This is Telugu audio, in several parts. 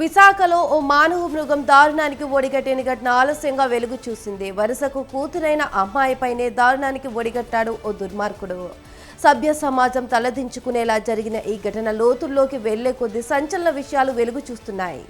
విశాఖలో ఓ మానవ మృగం దారుణానికి ఒడిగట్టిన ఘటన ఆలస్యంగా వెలుగు చూసింది. వరుసకు కూతురైన అమ్మాయిపైనే దారుణానికి ఒడిగట్టాడు ఓ దుర్మార్గుడు. సభ్య సమాజం తలదించుకునేలా జరిగిన ఈ ఘటన లోతుల్లోకి వెళ్ళే కొద్ది సంచలన విషయాలు వెలుగు చూస్తున్నాయి.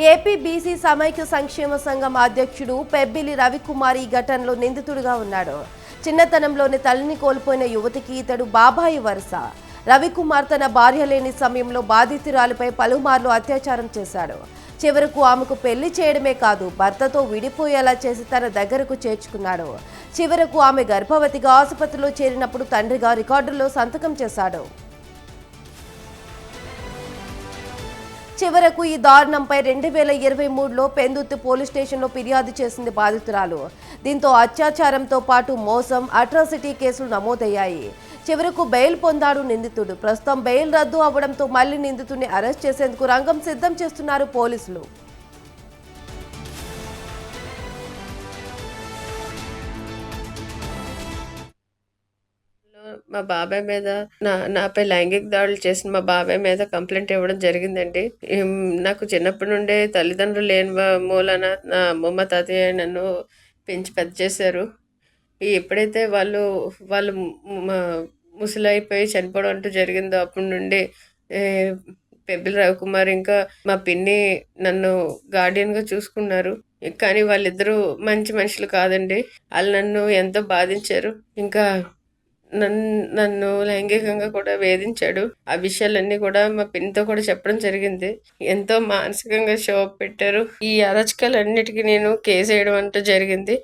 ఏపీ బీసీ సమైక్య సంక్షేమ సంఘం అధ్యక్షుడు పెబ్బిలి రవికుమార్ ఈ ఘటనలో నిందితుడిగా ఉన్నాడు. చిన్నతనంలోని తల్లిని కోల్పోయిన యువతికి ఇతడు బాబాయి వరుస. రవికుమార్ తన భార్య లేని సమయంలో బాధితురాలిపై పలుమార్లు అత్యాచారం చేశాడు. చివరకు ఆమెకు పెళ్ళి చేయడమే కాదు భర్తతో విడిపోయేలా చేసి తన దగ్గరకు చేర్చుకున్నాడు. చివరకు ఆమె గర్భవతిగా ఆసుపత్రిలో చేరినప్పుడు తండ్రిగా రికార్డుల్లో సంతకం చేశాడు. చివరకు ఈ దారుణంపై రెండు వేల ఇరవై మూడులో పెందుర్తి పోలీస్ స్టేషన్లో ఫిర్యాదు చేసింది బాధితురాలు. దీంతో అత్యాచారంతో పాటు మోసం అట్రాసిటీ కేసులు నమోదయ్యాయి. చివరకు బెయిల్ పొందాడు నిందితుడు. ప్రస్తుతం బెయిల్ రద్దు అవ్వడంతో మళ్ళీ నిందితుడిని అరెస్ట్ చేసేందుకు రంగం సిద్ధం చేస్తున్నారు పోలీసులు. మా బాబాయ్ మీద నా నాపై లైంగిక దాడులు చేసిన మా బాబాయ్ మీద కంప్లైంట్ ఇవ్వడం జరిగిందండి. నాకు చిన్నప్పటి నుండే తల్లిదండ్రులు లేని మూలన నా అమ్మమ్మ తాతయ్య నన్ను పెంచి పెద్ద చేశారు. ఎప్పుడైతే వాళ్ళు వాళ్ళు ముసలైపోయి చనిపోవడం అంటూ జరిగిందో అప్పటి నుండి పెబ్బిల్ పెబ్బిలి రవికుమార్ ఇంకా మా పిన్ని నన్ను గార్డియన్గా చూసుకున్నారు. కానీ వాళ్ళిద్దరూ మంచి మనుషులు కాదండి. వాళ్ళు నన్ను ఎంతో బాధించారు. ఇంకా నన్ను నన్ను లైంగికంగా కూడా వేధించాడు. ఆ విషయాలన్నీ కూడా మా పిన్నితో కూడా చెప్పడం జరిగింది. ఎంతో మానసికంగా షో పెట్టారు. ఈ అరచకాలన్నిటికీ నేను కేసు వేయడం అంటూ జరిగింది.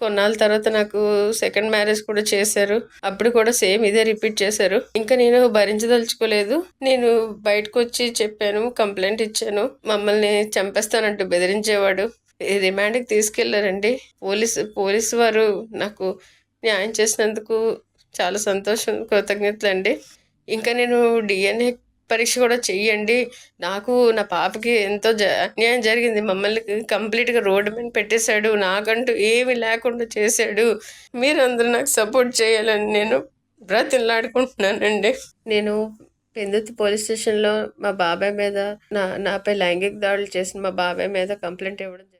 కొన్నాళ్ళ తర్వాత నాకు సెకండ్ మ్యారేజ్ కూడా చేశారు. అప్పుడు కూడా సేమ్ ఇదే రిపీట్ చేశారు. ఇంకా నేను భరించదలుచుకోలేదు. నేను బయటకు వచ్చి చెప్పాను కంప్లైంట్ ఇచ్చాను. మమ్మల్ని చంపేస్తానంటూ బెదిరించేవాడు. ఈ రిమాండ్కి తీసుకెళ్ళారండి. పోలీస్ పోలీస్ వారు నాకు న్యాయం చేసినందుకు చాలా సంతోషం కృతజ్ఞతలు అండి ఇంకా నేను డిఎన్ఏ పరీక్ష కూడా చెయ్యండి. నాకు నా పాపకి ఎంతో జ అన్యాయం జరిగింది. మమ్మల్ని కంప్లీట్గా రోడ్డు మీద పెట్టేశాడు. నాకంటూ ఏమీ లేకుండా చేశాడు. మీరందరూ నాకు సపోర్ట్ చేయాలని నేను బ్రతిలాడుకుంటున్నానండి నేను పెందుతి పోలీస్ స్టేషన్లో మా బాబాయ్ మీద నా నాపై లైంగిక దాడులు చేసిన మా బాబాయ్ మీద కంప్లైంట్ ఇవ్వడం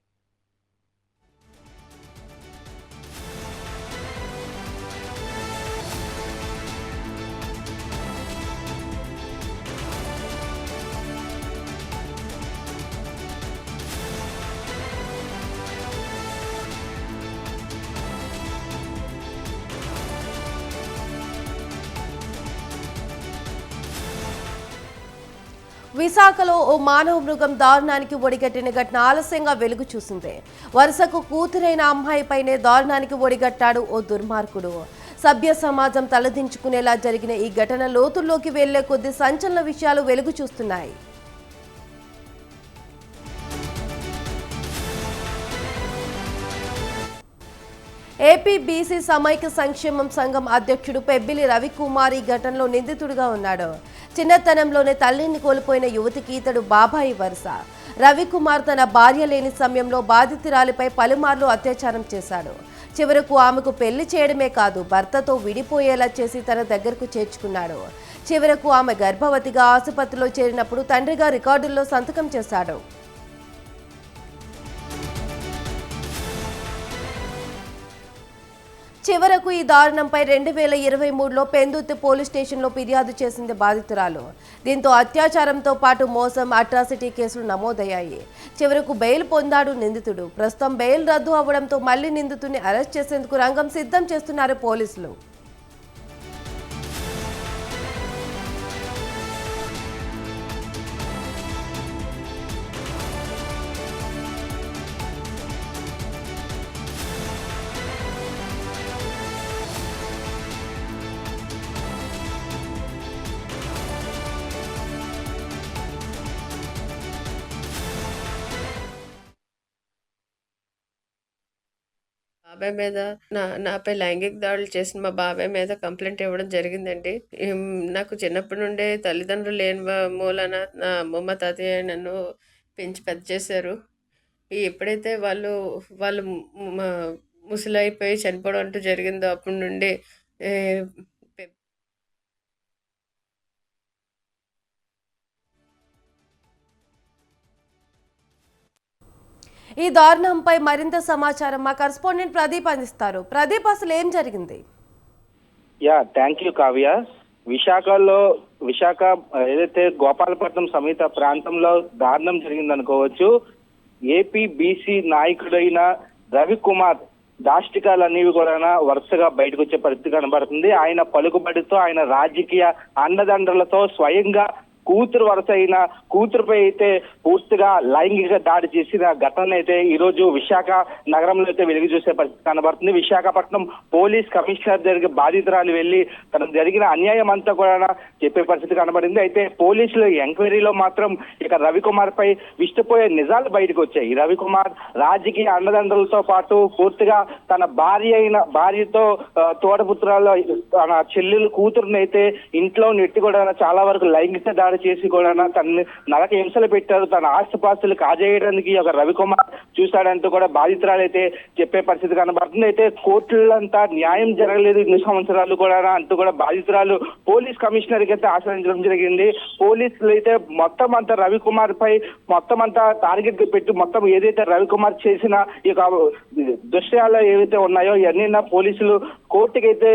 విశాఖలో ఓ మానవ మృగం దారుణానికి ఒడిగట్టిన ఘటన ఆలస్యంగా వెలుగు చూసింది. వరుసకు కూతురైన అమ్మాయిపైనే దారుణానికి ఒడిగట్టాడు ఓ దుర్మార్గుడు. సభ్య సమాజం తలదించుకునేలా జరిగిన ఈ ఘటన లోతుల్లోకి వెళ్ళే కొద్ది సంచలన విషయాలు వెలుగు చూస్తున్నాయి. ఏపీ బీసీ సమైక్య సంక్షేమం సంఘం అధ్యక్షుడు పెబ్బిలి రవికుమార్ ఈ ఘటనలో నిందితుడిగా ఉన్నాడు. చిన్నతనంలోనే తల్లిని కోల్పోయిన యువతికి ఇతడు బాబాయి వరుస. రవికుమార్ తన భార్య లేని సమయంలో బాధితురాలిపై పలుమార్లు అత్యాచారం చేశాడు. చివరకు ఆమెకు పెళ్ళి చేయడమే కాదు భర్తతో విడిపోయేలా చేసి తన దగ్గరకు చేర్చుకున్నాడు. చివరకు ఆమె గర్భవతిగా ఆసుపత్రిలో చేరినప్పుడు తండ్రిగా రికార్డుల్లో సంతకం చేశాడు. చివరకు ఈ దారుణంపై రెండు వేల ఇరవై మూడులో పెందుర్తి పోలీస్ స్టేషన్లో ఫిర్యాదు చేసింది బాధితురాలు. దీంతో అత్యాచారంతో పాటు మోసం అట్రాసిటీ కేసులు నమోదయ్యాయి. చివరకు బెయిల్ పొందాడు నిందితుడు. ప్రస్తుతం బెయిల్ రద్దు అవ్వడంతో మళ్ళీ నిందితుడిని అరెస్ట్ చేసేందుకు రంగం సిద్ధం చేస్తున్నారు పోలీసులు. బాబాయ్ మీద నా నాపై లైంగిక దాడులు చేసిన మా బాబాయ్ మీద కంప్లైంట్ ఇవ్వడం జరిగిందండి. నాకు చిన్నప్పటి నుండే తల్లిదండ్రులు లేని మూలన నా అమ్మమ్మ తాతయ్య నన్ను పెంచి పెద్ద చేశారు. ఎప్పుడైతే వాళ్ళు వాళ్ళు ముసలైపోయి చనిపోవడం అంటూ జరిగిందో అప్పటి నుండి ఈ దారుణంపై మరింత సమాచారం మా కరస్పాండెంట్ ప్రదీప్ అందిస్తారు. ప్రదీప్ అసలు ఏం జరిగింది? Ya thank you Kavya. విశాఖలో విశాఖ ఏదైతే గోపాలపట్నం సమేత ప్రాంతంలో దారుణం జరిగిందనుకోవచ్చు ఏపీ బీసీ నాయకుడైన రవికుమార్ దాష్టికాలు అనేవి కూడా వరుసగా బయటకు వచ్చే పరిస్థితి కనబడుతుంది. ఆయన పలుకుబడితో ఆయన రాజకీయ అండదండలతో స్వయంగా కూతురు వరుస అయిన కూతురుపై అయితే పూర్తిగా లైంగిక దాడి చేసిన ఘటన అయితే ఈ రోజు విశాఖ నగరంలో అయితే వెలుగు చూసే పరిస్థితి కనబడుతుంది. విశాఖపట్నం పోలీస్ కమిషనర్ దగ్గర బాధితురాలు వెళ్ళి తనకు జరిగిన అన్యాయం అంతా కూడా చెప్పే పరిస్థితి కనబడింది. అయితే పోలీసుల ఎంక్వైరీలో మాత్రం ఇక రవికుమార్ పై విష్టిపోయే నిజాలు బయటకు వచ్చాయి. రవికుమార్ రాజకీయ అండదండలతో పాటు పూర్తిగా తన భార్య అయిన భార్యతో ఆ, తన చెల్లెలు కూతురునైతే ఇంట్లో నెట్టి కూడా చాలా వరకు లైంగిక దాడి చేసి కూడా తనని నరక హింసలు పెట్టారు. తన ఆస్తిపాస్తులు కాజేయడానికి ఒక రవికుమార్ చూశాడంటూ కూడా బాధితురాలు అయితే చెప్పే పరిస్థితి కనబడుతుంది. అయితే కోర్టులంతా న్యాయం జరగలేదు. ఇన్ని సంవత్సరాలు కూడా అంటూ కూడా బాధితురాలు పోలీస్ కమిషనర్కి అయితే ఆశ్రయించడం జరిగింది. పోలీసులు అయితే మొత్తం అంతా రవికుమార్ పై మొత్తం అంతా టార్గెట్ పెట్టి మొత్తం ఏదైతే రవికుమార్ చేసిన ఈ యొక్క దృశ్యాలు ఏవైతే ఉన్నాయో ఇవన్నీ నా పోలీసులు కోర్టుకైతే అయితే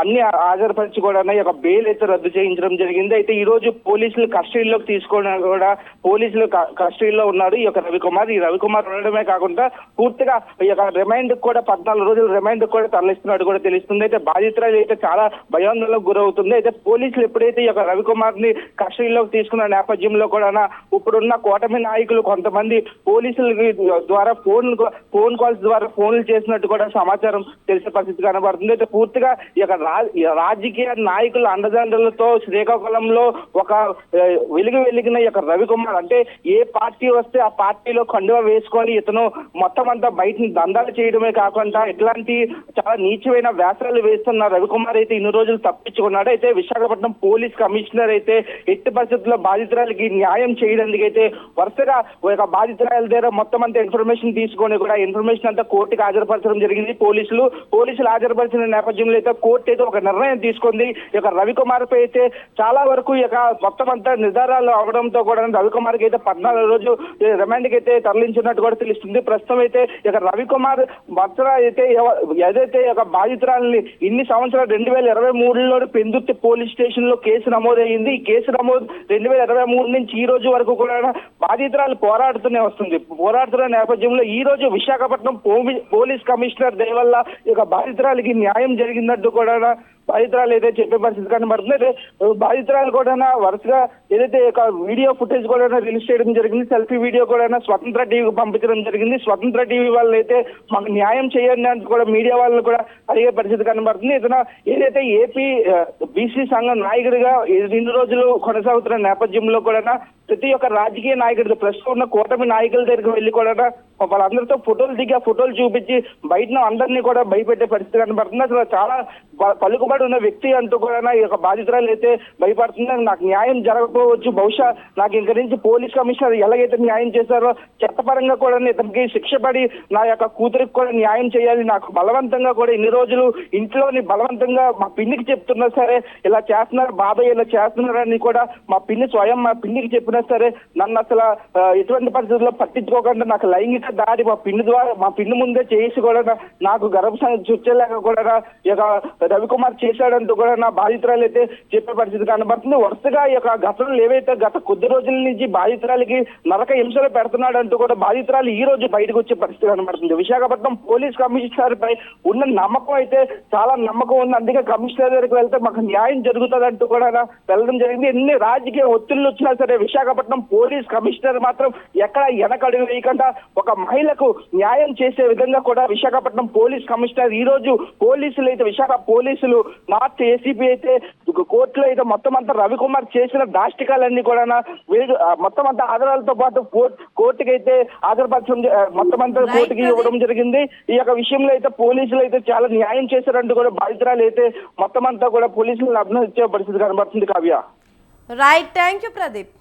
అన్ని హాజరుపరిచి కూడా ఈ యొక్క బెయిల్ అయితే రద్దు చేయించడం జరిగింది. అయితే ఈ రోజు పోలీసులు కస్టడీలోకి తీసుకోవడం కూడా పోలీసులు కస్టడీలో ఉన్నారు ఈ యొక్క రవికుమార్. ఈ రవికుమార్ ఉండడమే కాకుండా పూర్తిగా ఈ యొక్క రిమైండ్ కూడా పద్నాలుగు రోజులు రిమైండ్ కూడా తరలిస్తున్నట్టు కూడా తెలుస్తుంది. అయితే బాధితురాలు అయితే చాలా భయాందోళనకు గురవుతుంది. అయితే పోలీసులు ఎప్పుడైతే ఈ యొక్క రవికుమార్ని కస్టడీలోకి తీసుకున్న నేపథ్యంలో కూడా ఇప్పుడున్న కూటమి నాయకులు కొంతమంది పోలీసుల ద్వారా ఫోన్ ఫోన్ కాల్స్ ద్వారా ఫోన్లు చేసినట్టు కూడా సమాచారం తెలిసే పరిస్థితి కనబడుతుంది. అయితే పూర్తిగా ఈ యొక్క రాజకీయ నాయకుల అండదండలతో శ్రీకాకుళంలో ఒక వెలుగు వెలిగిన ఈ యొక్క రవికుమార్. అంటే ఏ పార్టీ వస్తే ఆ పార్టీలో కండువ వేసుకొని ఇతను మొత్తం అంతా బయట దందాలు చేయడమే కాకుండా ఇట్లాంటి చాలా నీచమైన వ్యాసాలు వేస్తున్న రవికుమార్ అయితే ఇన్ని రోజులు తప్పించుకున్నాడు. అయితే విశాఖపట్నం పోలీస్ కమిషనర్ అయితే ఎట్టి పరిస్థితుల్లో బాధితురాలకి న్యాయం చేయడానికి అయితే వరుసగా ఒక బాధితురాల దగ్గర మొత్తం అంతా ఇన్ఫర్మేషన్ తీసుకొని కూడా ఇన్ఫర్మేషన్ అంతా కోర్టుకి హాజరుపరచడం జరిగింది. పోలీసులు పోలీసులు హాజరుపరిచిన నేపథ్యంలో అయితే కోర్టు అయితే ఒక నిర్ణయం తీసుకుంది. ఈ యొక్క రవికుమార్ పై అయితే చాలా వరకు ఈ యొక్క మొత్తం అంతా నిర్ధారాలు అవడంతో కూడా రవికుమార్కి అయితే పద్నాలుగు రోజు రిమాండ్కి అయితే తరలించినట్టు కూడా తెలుస్తుంది. ప్రస్తుతం అయితే ఇక రవికుమార్ భర్త అయితే ఏదైతే ఒక బాధితురాలని ఇన్ని సంవత్సరాలు రెండు వేల ఇరవై మూడులో పెందుర్తి పోలీస్ స్టేషన్లో కేసు నమోదైంది ఈ కేసు నమోదు రెండు వేల ఇరవై మూడు నుంచి ఈ రోజు వరకు కూడా బాధితురాలు పోరాడుతూనే వస్తుంది. పోరాడుతున్న నేపథ్యంలో ఈ రోజు విశాఖపట్నం పోలీస్ కమిషనర్ దయ ఇక యొక్క బాధితురాలకి న్యాయం జరిగిందంటూ కూడా బాధితురాలు అయితే చెప్పే పరిస్థితి కనబడుతుంది అయితే బాధితురాలు కూడా వరుసగా ఏదైతే వీడియో ఫుటేజ్ కూడా రిలీజ్ చేయడం జరిగింది సెల్ఫీ వీడియో కూడా స్వతంత్ర టీవీకి పంపించడం జరిగింది. స్వతంత్ర టీవీ వాళ్ళు అయితే మాకు న్యాయం చేయండి అంటూ కూడా మీడియా వాళ్ళు కూడా అడిగే పరిస్థితి కనబడుతుంది. ఇతను ఏదైతే ఏపీ బీసీ సంఘం నాయకుడిగా ఇన్ని రోజులు కొనసాగుతున్న నేపథ్యంలో కూడా ప్రతి ఒక్క రాజకీయ నాయకుడితో ప్రస్తుతం ఉన్న కూటమి నాయకుల దగ్గరికి వెళ్ళి కూడా వాళ్ళందరితో ఫోటోలు దిగి ఆ ఫోటోలు చూపించి బయట అందరినీ కూడా భయపెట్టే పరిస్థితి కనబడుతుంది. అసలు చాలా పలుకుబడి ఉన్న వ్యక్తి అంటూ కూడా ఈ యొక్క బాధితురాలు అయితే భయపడుతుంది. నాకు న్యాయం జరగకపోవచ్చు. బహుశా నాకు ఇంక నుంచి పోలీస్ కమిషనర్ ఎలాగైతే న్యాయం చేశారో చట్టపరంగా కూడా ఇతనికి శిక్ష పడి నా యొక్క కూతురికి కూడా న్యాయం చేయాలి నాకు బలవంతంగా కూడా ఇన్ని రోజులు ఇంట్లోని బలవంతంగా మా పిన్నికి చెప్తున్నా సరే ఇలా చేస్తున్నారు బాబాయ్ ఇలా చేస్తున్నారని కూడా మా పిన్ని స్వయం మా పిన్నికి చెప్పినా సరే నన్ను అసలు ఎటువంటి పరిస్థితుల్లో పట్టించుకోకుండా నాకు లైంగిక దాడి మా పిన్ని ద్వారా మా పిన్ని ముందే చేసి కూడా నాకు గర్భసంగ చుచ్చలేక కూడా నా ఈ యొక్క రవికుమార్ చేశాడంటూ కూడా నా బాధితురాలు అయితే చెప్పే పరిస్థితి కనబడుతుంది. వరుసగా ఈ యొక్క ఘటనలు ఏవైతే గత కొద్ది రోజుల నుంచి బాధితురాలకి నరక హింసలు పెడుతున్నాడంటూ కూడా బాధితురాలు ఈ రోజు బయటకు వచ్చే పరిస్థితి కనబడుతుంది. విశాఖపట్నం పోలీస్ కమిషనర్ పై ఉన్న నమ్మకం అయితే చాలా నమ్మకం ఉంది. అందుకే కమిషనర్ దగ్గరికి వెళ్తే మాకు న్యాయం జరుగుతుంది అంటూ కూడా వెళ్ళడం జరిగింది. ఎన్ని రాజకీయ ఒత్తిళ్ళు వచ్చినా సరే విశాఖ విశాఖపట్నం పోలీస్ కమిషనర్ మాత్రం ఎక్కడ వెనకడుగు వేయకుండా ఒక మహిళకు న్యాయం చేసే విధంగా కూడా విశాఖపట్నం పోలీస్ కమిషనర్ ఈ రోజు పోలీసులు అయితే విశాఖ పోలీసులు నార్త్ ఏసీపీ అయితే కోర్టులో అయితే మొత్తం అంతా రవికుమార్ చేసిన దాష్టికాలన్నీ కూడా మొత్తం అంతా ఆధారాలతో పాటు కోర్టు కోర్టుకి అయితే హాజరుపరచడం మొత్తం అంతా కోర్టుకి. ఇవ్వడం జరిగింది. ఈ యొక్క విషయంలో అయితే పోలీసులు అయితే చాలా న్యాయం చేశారంటూ కూడా బాధితురాలు అయితే మొత్తం అంతా కూడా పోలీసులను అభినందించే పరిస్థితి కనబడుతుంది Kavya. Right thank you Pradeep